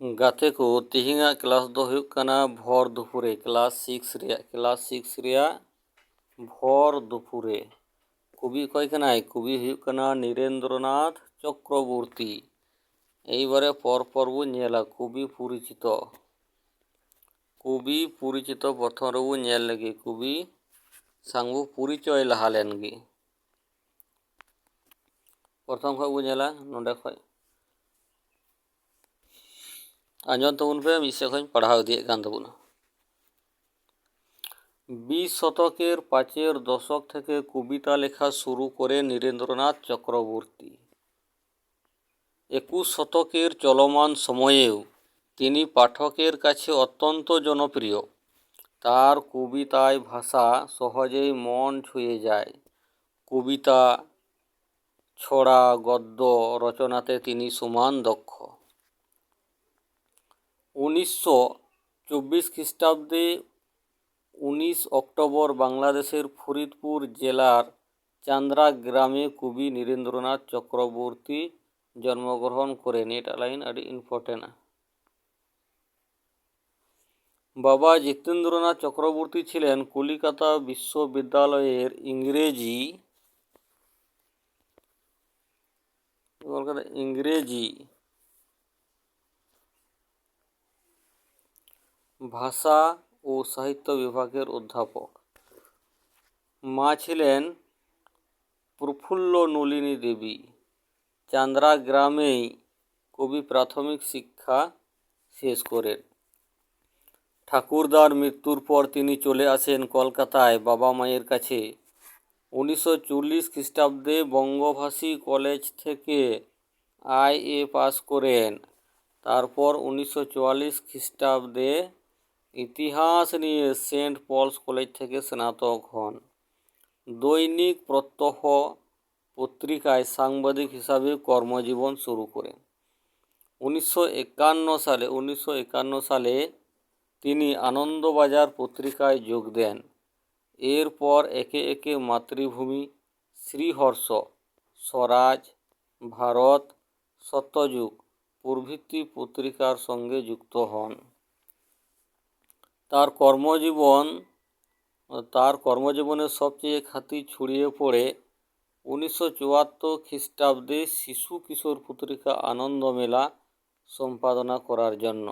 ᱜᱟᱛᱮ ᱠᱚ ᱛᱮᱦᱮᱧᱟᱜ ᱠᱞᱟᱥ ᱫᱚ ᱦᱩᱭᱩᱜ ᱠᱟᱱᱟ ᱵᱷᱚᱨ ᱫᱩᱯᱩᱨᱮ ᱠᱞᱟᱥ ᱥᱤᱠᱥ ᱨᱮᱭᱟᱜ ᱠᱞᱟᱥ ᱥᱤᱠᱥ ᱨᱮᱭᱟᱜ ᱵᱷᱚᱨ ᱫᱩᱯᱩᱨᱮ কবি কয় কানাই কবি ᱦᱩᱭᱩᱜ ᱠᱟᱱᱟ ᱱᱤᱨᱮᱱᱫᱨᱚᱱᱟথ চক্রবর্তী এইবারে পরপর বো নেলা কবি পরিচিত কবি পরিচিত প্রথম রবু নেল লেগে কবি সাংবু পরিচয় লাহালেন গে প্রথম খয় বো নেলা নন্ডে খয় আঞ্জম তাবুন পে মিদ সেদ ᱠᱷᱚᱡ ᱯᱟᱲᱦᱟᱣ ᱤᱫᱤᱭᱮᱫ ᱠᱟᱱ ᱛᱟᱵᱚᱱᱟ বিশ শতকের পাঁচের দশক থেকে কবিতা লেখা শুরু করেন নীরেন্দ্রনাথ চক্রবর্তী একুশ শতকের চলমান সময়েও তিনি পাঠকের কাছে অত্যন্ত জনপ্রিয় তার কবিতায় ভাষা সহজেই মন ছুঁয়ে যায় কবিতা ছড়া গদ্য রচনাতে তিনি সমান দক্ষ উনিশশো চব্বিশ খ্রিস্টাব্দে উনিশ অক্টোবর বাংলাদেশের ফরিদপুর জেলার চান্দ্রা গ্রামে কবি নীরেন্দ্রনাথ চক্রবর্তী জন্মগ্রহণ করেন। এটা লাইন আর ইম্পর্টেন্ট বাবা জিতেন্দ্রনাথ চক্রবর্তী ছিলেন কলিকাতা বিশ্ববিদ্যালয়ের ইংরেজি কলকাতা ইংরেজি ভাষা ও সাহিত্য বিভাগের অধ্যাপক। মা ছিলেন প্রফুল্ল নলিনী দেবী। চান্দ্রা গ্রামেই কবি প্রাথমিক শিক্ষা শেষ করেন। ঠাকুরদার মৃত্যুর পর তিনি চলে আসেন কলকাতায় বাবা মায়ের কাছে। উনিশশো চল্লিশ খ্রিস্টাব্দে বঙ্গভাষী কলেজ থেকে আই এ পাস করেন। তারপর উনিশশো চুয়াল্লিশ খ্রিস্টাব্দে ইতিহাস নিয়ে সেন্ট পলস কলেজ থেকে স্নাতক হন। দৈনিক প্রত্যহ পত্রিকায় সাংবাদিক হিসাবে কর্মজীবন শুরু করেন। উনিশশো একান্ন সালে, উনিশশো একান্ন সালে তিনি আনন্দবাজার পত্রিকায় যোগ দেন। এরপর একে একে মাতৃভূমি শ্রীহর্ষ, স্বরাজ, ভারত, সত্যযুগ প্রভৃতি পত্রিকার সঙ্গে যুক্ত হন। তার কর্মজীবন, তার কর্মজীবনের সবচেয়ে খাতি ছড়িয়ে পড়ে উনিশশো চুয়াত্তর খ্রিস্টাব্দে শিশু কিশোর পত্রিকা আনন্দমেলা সম্পাদনা করার জন্য।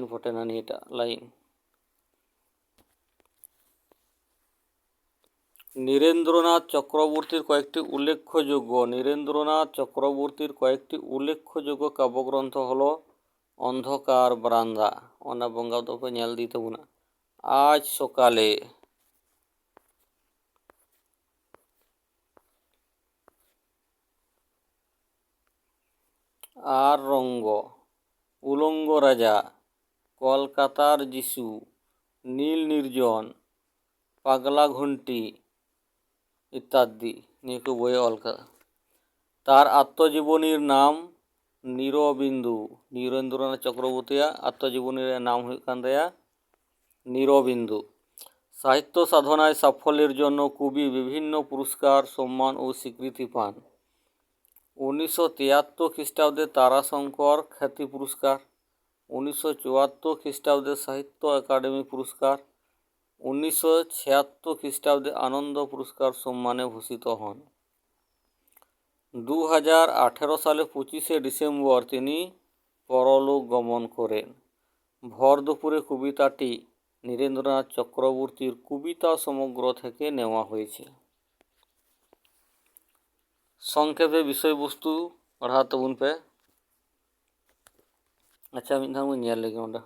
ইম্পর্টেন্ট আনি এটা লাইন নীরেন্দ্রনাথ চক্রবর্তীর কয়েকটি উল্লেখযোগ্য, নীরেন্দ্রনাথ চক্রবর্তীর কয়েকটি উল্লেখযোগ্য কাব্যগ্রন্থ হলো অন্ধকার বারান্দা অনা বঙ্গা তো ᱧᱮᱞ ᱤᱫᱤ ᱛᱟᱵᱚᱱᱟ আজ সকালে আর রঙ্গ উলঙ্গ রাজা কলকাতার যিশু নীল নির্জন পাগলা ঘন্টি ইত্যাদি নিয়ে কেউ বইয়ে অল কাদা তার আত্মজীবনীর নাম নীরবিন্দু, নীরেন্দ্রনাথ চক্রবর্তী আত্মজীবনী নাম ᱦᱩᱭᱩᱜ নিরবিন্দু নীরবিন্দু। সাহিত্য সাধনায় সাফল্যের জন্য কবি বিভিন্ন পুরস্কার, সম্মান ও স্বীকৃতি পান। উনিশশো তিয়াত্তর খ্রিস্টাব্দে তারাশঙ্কর খ্যাতি পুরস্কার, উনিশশো চুয়াত্তর খ্রিস্টাব্দে সাহিত্য একাডেমি পুরস্কার, উনিশশো ছিয়াত্তর খ্রিস্টাব্দে আনন্দ পুরস্কার সম্মানে ভূষিত হন। দু আঠেরো সালে পঁচিশে ডিসেম্বর তিনি পরলোক গমন করেন। ভর দুপুরে কবিতাটি নীরেন্দ্রনাথ চক্রবর্তীর কবিতা সমগ্র থেকে নেওয়া হয়েছে। সংক্ষেপে বিষয়বস্তু পড়হা তাবুন পে। আচ্ছা আমি ধাম লেগে ওটা।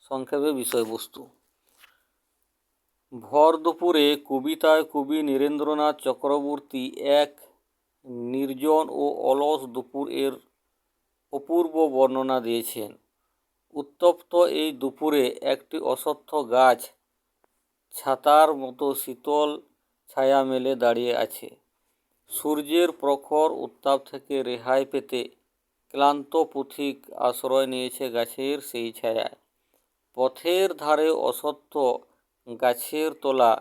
সংক্ষেপে বিষয়বস্তু। ভর দুপুরে কবিতায় কবি নীরেন্দ্রনাথ চক্রবর্তী এক নির্জন ও অলস দুপুর এর অপূর্ব বর্ণনা দিয়েছেন। উত্তপ্ত এই দুপুরে একটি অসত্য গাছ ছাতার মতো শীতল ছায়া মেলে দাঁড়িয়ে আছে। সূর্যের প্রখর উত্তাপ থেকে রেহাই পেতে ক্লান্ত পথিক আশ্রয় নিয়েছে গাছের সেই ছায়ায় পথের ধারে অসত্য গাছের তলা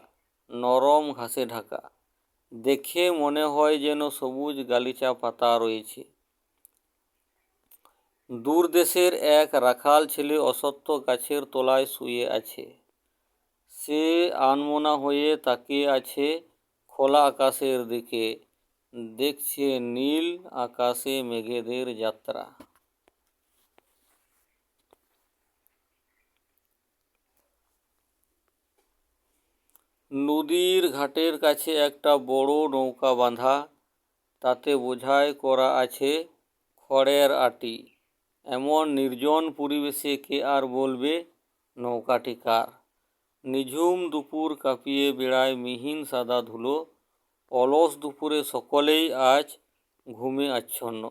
নরম ঘাসে ঢাকা। দেখে মনে হয় যেন সবুজ গালিচা পাতা রয়েছে। দূর দেশের এক রাখাল ছেলে অসত্য গাছের তলায় শুয়ে আছে। সে আনমনা হয়ে তাকিয়ে আছে খোলা আকাশের দিকে। দেখছে নীল আকাশে মেঘেদের যাত্রা। নদীর ঘাটের কাছে একটা বড় নৌকা বাঁধা। তাতে বোঝাই করা আছে খড়ের আটি। এমন নির্জন পরিবেশে কে আর বলবে নৌকাটি কার? নিঝুম দুপুর কাঁপিয়ে বেড়ায় মিহিন সাদা ধুলো। অলস দুপুরে সকলেই আজ ঘুমে আচ্ছন্ন।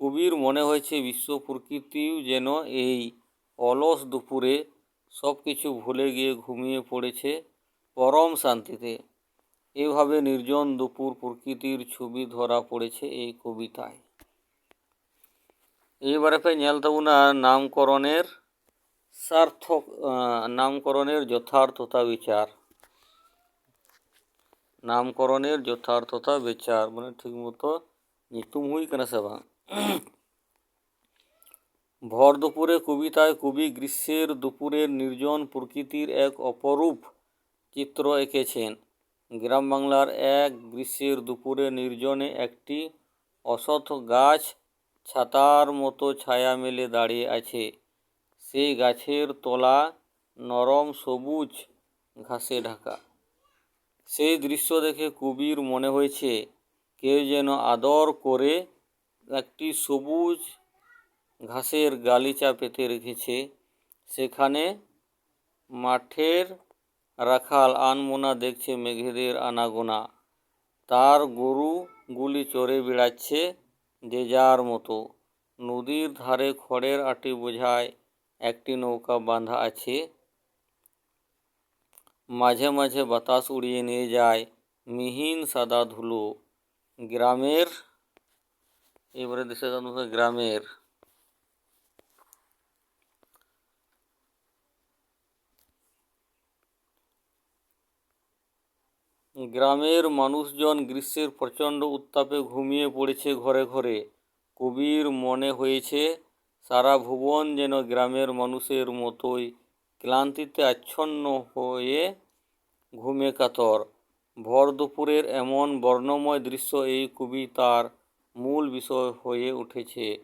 কবির মনে হয়েছে বিশ্ব প্রকৃতিও যেন এই অলস দুপুরে সব কিছু ভুলে গিয়ে ঘুমিয়ে পড়েছে। পরম শান্তিতে। এভাবে নির্জন দুপুর প্রকৃতির ছবি ধরা পড়েছে এই কবিতায়। এইবারে পে নেল তাবুনা নামকরণের সার্থক নামকরণের যথার্থতা বিচার। নামকরণের যথার্থতা বিচার মানে ঠিকমতো নিতুম হুই কেন সেবা। ভর দুপুরে কবিতায় কবি গ্রীষ্মের দুপুরের নির্জন প্রকৃতির এক অপরূপ চিত্র এঁকেছেন। গ্রাম বাংলার এক গ্রীষ্মের দুপুরে নির্জনে একটি অসৎ গাছ ছাতার মতো ছায়া মেলে দাঁড়িয়ে আছে। সেই গাছের তলা নরম সবুজ ঘাসে ঢাকা। সেই দৃশ্য দেখে কবির মনে হয়েছে, কেউ যেন আদর করে একটি সবুজ ঘাসের গালিচা পেতে রেখেছে। সেখানে মাঠের রাখাল আনমোনা দেখছে মেঘেদের আনাগোনা। তার গরুগুলি চড়ে বেড়াচ্ছে যে যার মতো। নদীর ধারে খড়ের আটি বোঝায় একটি নৌকা বাঁধা আছে। মাঝে মাঝে বাতাস উড়িয়ে নিয়ে যায় মিহিন সাদা ধুলো। গ্রামের, এবারে দেশে গ্রামের গ্রামের মানুষজন গ্রীষ্মের প্রচণ্ড উত্তাপে ঘুমিয়ে পড়েছে ঘরে ঘরে। কবির মনে হয়েছে, সারা ভুবন যেন গ্রামের মানুষের মতোই ক্লান্তিতে আচ্ছন্ন হয়ে ঘুমে কাতর। ভর দুপুরের এমন বর্ণময় দৃশ্য এই কবিতার মূল বিষয় হয়ে উঠেছে।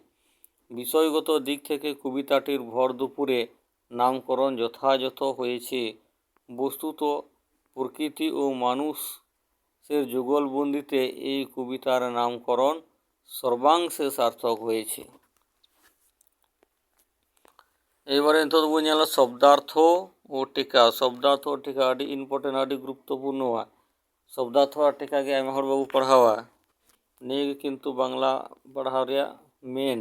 বিষয়গত দিক থেকে কবিতাটির ভর দুপুরে নামকরণ যথাযথ হয়েছে। বস্তুত প্রকৃতি ও মানুষের যুগলবন্দিতে এই কবিতার নামকরণ সর্বাংশে সার্থক হয়েছে। এবারে তদবুঝাল শব্দার্থ ও টিকা। শব্দার্থ ও টিকা আডি ইম্পর্টেন্ট আডি গুরুত্বপূর্ণ। শব্দার্থ আর টিকাকে আমি হরবাবু পড়াওয়া নিয়ে কিন্তু বাংলা পড়া রেয়া মেন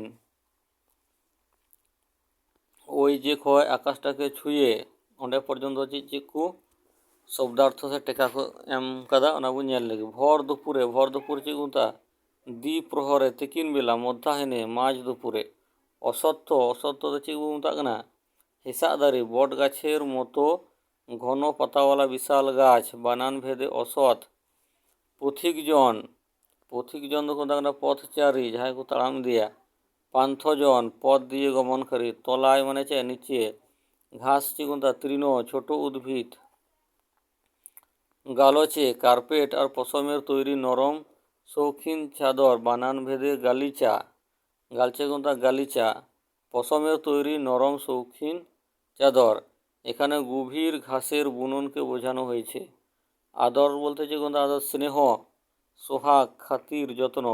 ওই যে খয় আকাশটাকে ছুঁয়ে অনেক পর্যন্ত চিকু શબ્દાર્થો છે ટેકા એમ કદા અને બુનિયાન લગી ભોર દુપુરે ભોર દુપુર ચી ગુંતા দ্বি প্রহরে তিকিন বেলা, মধ্যাহ্নে, মাঝ দুপুরে। অসত্য অসত্য তো চিকু মতাকনা হিসাদারি, বট গাছের মতো ঘন পাতাওয়ালা বিশাল গাছ, বানান ভেদে অসৎ। পথিকজন পথিকজন তো কোথাকনা পথচারী, যাহাই কো তাড়াম দিয়া। পান্থজন, পথ দিয়ে গমনকারী তলায় মানে চায় নিচে। ঘাস চিকুন্তা তৃণ, ছোট উদ্ভিদ। গালোচে, কার্পেট আর পশমের তৈরি নরম শৌখিন চাদর, বানান ভেদে গালিচা, গালচে কোনটা গালিচা, পশমের তৈরি নরম শৌখিন চাদর। এখানে গভীর ঘাসের বুননকে বোঝানো হয়েছে। আদর বলতে যে কোনটা আদর স্নেহ, সোহাগ, খাতির, যত্ন।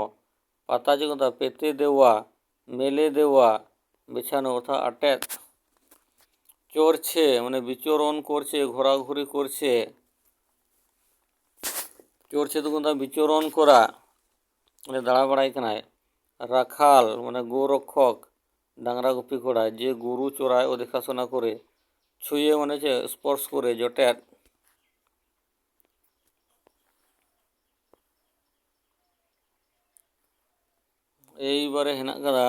পাতা যে কোনটা পেতে দেওয়া, মেলে দেওয়া, বিছানো, অর্থাৎ আটেক চড়ছে মানে বিচরণ করছে, ঘোরাঘুরি করছে। চড়ছে তো কোনটা বিচরণ করা মানে দাঁড়া বাড়াই কানায় রাখাল মানে গোরক্ষক ডাংরা গুপি করা যে গরু চড়ায় ও দেখাশোনা করে ছুঁয়ে মানে যে স্পর্শ করে জটের এইবারে হেনাক কাদা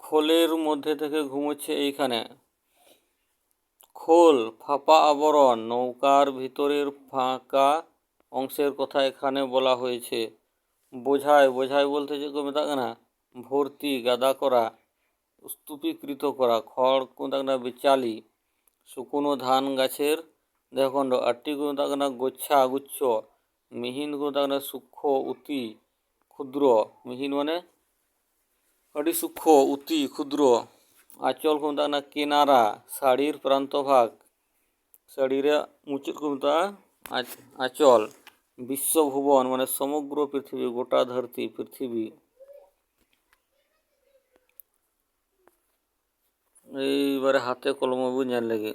খোলের মধ্যে থেকে ঘুমোচ্ছে এইখানে খোল, ফাঁপা আবরণ, নৌকার ভিতরের ফাঁকা অংশের কথা এখানে বলা হয়েছে। বোঝায় বোঝায় বলতে যে কমে থাকে না, ভর্তি, গাদা করা, স্তূপীকৃত করা, খড় কোন থাকে না, বিচালি, শুকনো ধান গাছের দেহখণ্ড আটটি কোনো থাকে না, গোচ্ছা গুচ্ছ মিহিন কোনো থাকে না, সূক্ষ্ম, উতি, ক্ষুদ্র, মিহিন মানে আটি সূক্ষ্ম, উতি, ক্ষুদ্র আঁচল কুমতানা কিনারা? শাড়ির প্রান্তভাগ শাড়ির মুচুর কুমতা আঁচল। বিশ্বভুবন মানে সমগ্র পৃথিবী, গোটা ধরতি পৃথিবী। এইবারে হাতে কলম বুঝার লাগে।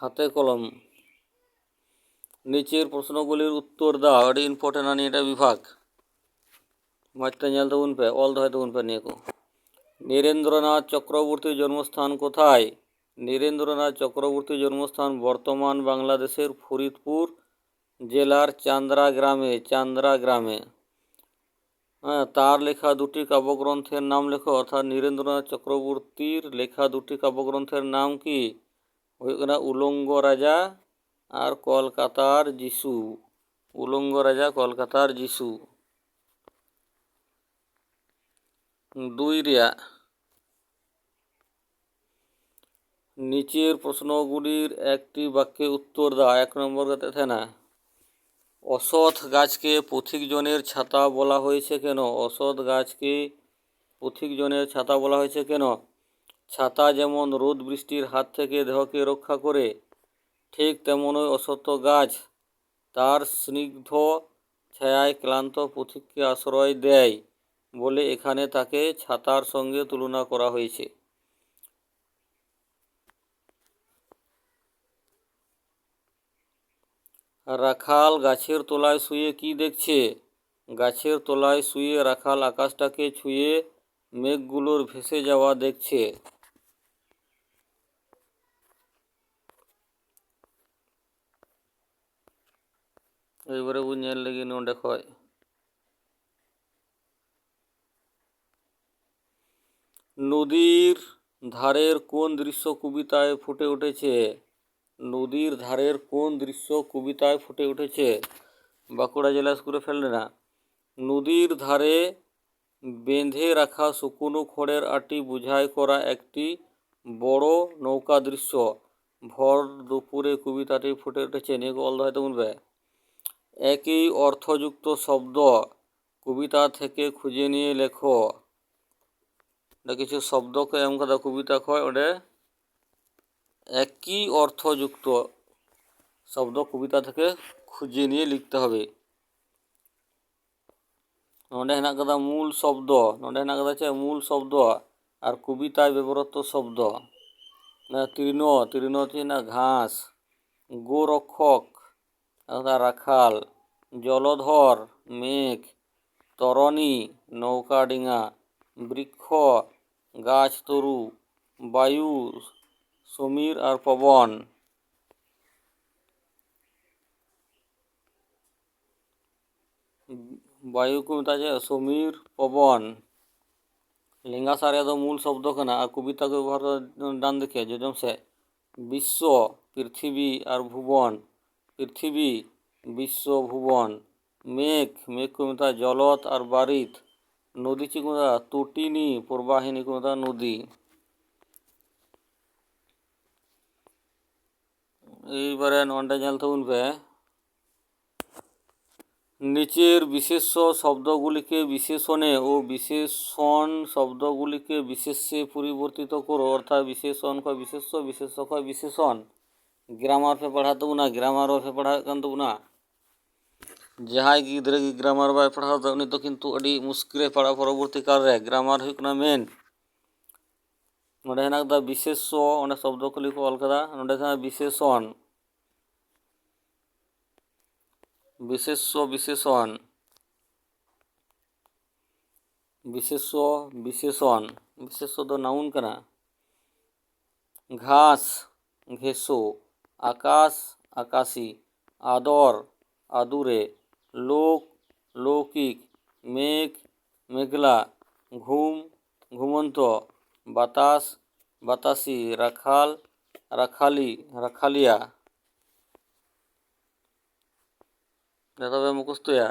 হাতে কলম। নিচের প্রশ্নগুলির উত্তর দাও, এটা ইম্পর্টেন্ট আনি এটা বিভাগ। মাঝটা ᱧᱮᱞ ᱛᱟᱵᱚᱱ ᱯᱮ ᱚᱞ ᱫᱚᱦᱚᱭ ᱛᱟᱵᱚᱱ ᱯᱮ ᱱᱤᱭᱟᱹ নীরেন্দ্রনাথ চক্রবর্তীর জন্মস্থান কোথায়? নীরেন্দ্রনাথ চক্রবর্তীর জন্মস্থান বর্তমান বাংলাদেশের ফরিদপুর জেলার চান্দ্রা গ্রামে চান্দ্রা গ্রামে। হ্যাঁ তার লেখা দুটি কাব্যগ্রন্থের নাম লেখো, অর্থাৎ নীরেন্দ্রনাথ চক্রবর্তীর লেখা দুটি কাব্যগ্রন্থের নাম কি? হয়ে উলঙ্গ রাজা আর কলকাতার যিশু, উলঙ্গ রাজা কলকাতার যিশু। দুই রেয়াᱜ নিচের প্রশ্নগুলির একটি বাক্যে উত্তর দাও, এক নম্বর কাতে থানা অসৎ গাছকে পথিকজনের ছাতা বলা হয়েছে কেন? অসৎ গাছকে পথিকজনের ছাতা বলা হয়েছে কেন? ছাতা যেমন রোদ বৃষ্টির হাত থেকে দেহকে রক্ষা করে ঠিক তেমনই অসত্য গাছ। তার স্নিগ্ধ ছায়ায় ক্লান্ত পথিককে আশ্রয় দেয় বলে এখানে তাকে ছাতার সঙ্গে তুলনা করা হয়েছে। রাখাল গাছের তলায় শুয়ে কি দেখছে? গাছের তলায় শুয়ে রাখাল আকাশটাকে ছুঁয়ে মেঘগুলোর ভেসে যাওয়া দেখছে। এইবারে বু ᱧᱮᱞ ᱞᱮᱜᱮ ᱱᱚᱸᱰᱮ ᱠᱷᱚᱡ নদীর ধারের কোন দৃশ্য কবিতায় ফুটে উঠেছে নদীর ধারের কোন দৃশ্য কবিতায় ফুটে উঠেছে বাঁকুড়া জেলা স্কুলে ফেললে না নদীর ধারে বেঁধে রাখা শুকনো খড়ের আটি বুঝাই করা একটি বড় নৌকা দৃশ্য ভর দুপুরে কবিতাটি ফুটে উঠেছে নিয়ে অল হয়তো বলবে একই অর্থযুক্ত শব্দ কবিতা থেকে খুঁজে নিয়ে লেখো। কিছু শব্দকে এম কাদা কবিতা খয় ওডে একই অর্থযুক্ত শব্দ কবিতা থেকে খুঁজে নিয়ে লিখতে হবে। নডে হেনাক কাদা মূল শব্দ নডে হেনাক কাদা চে মূল শব্দ আর কবিতায় ব্যবহৃত শব্দ। তৃণ তৃণ হচ্ছে না, ঘাস, গোরক্ষক তথা রাখাল, জলধর, মেঘ, তরণী, নৌকাডিঙা, বৃক্ষ, গাছ তরু, বায়ু, সমীর আর পবন। বায়ু কবিতা আছে সমীর, পবন। লিঙ্গা সারে দো মূল শব্দ কেনা আর কবিতাকে ব্যবহার ডান দেখে যোজম সে, বিশ্ব, পৃথিবী আর ভুবন। পৃথিবী, বিশ্ব ভুবন, মেঘ মেঘকুমিতা জলত আর বাড়িত নদী চিকুমতা তুটিনি, প্রবাহিনী কুমতা নদী। এইবারে ননটা জানতে উনবে। নিচের বিশেষ শব্দগুলিকে বিশেষণে ও বিশেষণ শব্দগুলিকে বিশেষে পরিবর্তিত করো, অর্থাৎ বিশেষণ কয় বিশেষ বিশেষ কয় বিশেষণ। ग्रामार पे पढ़ा तो उना ग्रामार पे पढ़ा तो पढ़ा जहाँ गिद्रे की ग्रामार बढ़ा तो, तो मुस्किले पड़ा मेन ना तो ना विशेष शब्द को लिखो अलका विशेषण विशेष। विशेषण विशेष। विशेषण विशेष। नाउन घास, घेसो। আকাশ, আকাশী, আদর, আদুরে, লোক, লৌকিক, মেঘ, মেঘলা, ঘুম, ঘুমন্ত, বাতাস, বাতাসি, রাখাল, রাখালি, রাখালিয়া। তবে মুখস্থয়া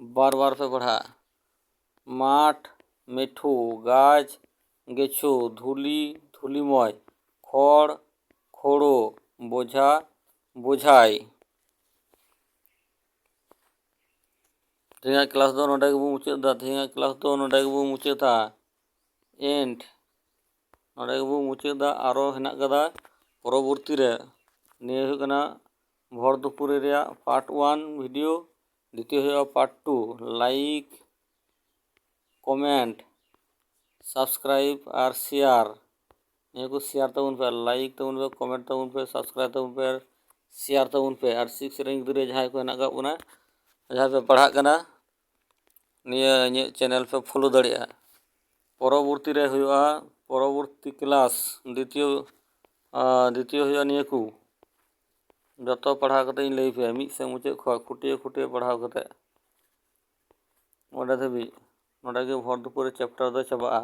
বারবার পে পড়া। মাঠ, মেঠু, গাছ, গেছো, ধুলি, ধুলিময়, খড় হড়ো বোঝা বোঝায় ঠেঙা ক্লাস দো নটাকে বু মুছে দা ঠেঙা ক্লাস দো নটাকে বু মুছে দা এন্ড নটাকে বু মুছে দা আরও হেনা কাদা পরবর্তী রে নিয়ে হয়ে কানা ভর দুপুরে রে পার্ট 1 ভিডিও দ্বিতীয় হয়ে পার্ট 2 লাইক কমেন্ট সাবস্ক্রাইব আর শেয়ার मेरे को शेयर तब उन पर लाइक तब उन पर कमेंट तब उन पर सब्सक्राइब तब उन पर शेयर तब उन पर और सिक्स रंग गिर जहाँ को हेना बोना जहाँ पे पढ़ा निये चैनल पे फॉलो दड़िया परवर्ती परवर्ती क्लास द्वितीय द्वितीय हुआ निये को। जो तो पढ़ा करते लई पे मिद से मुचाद खुआ खुटिए खुटिए पढ़ा करते ᱚᱸᱰᱮ ᱫᱷᱟᱹᱵᱤᱡ भर दुपुर चैप्टर दो चाबा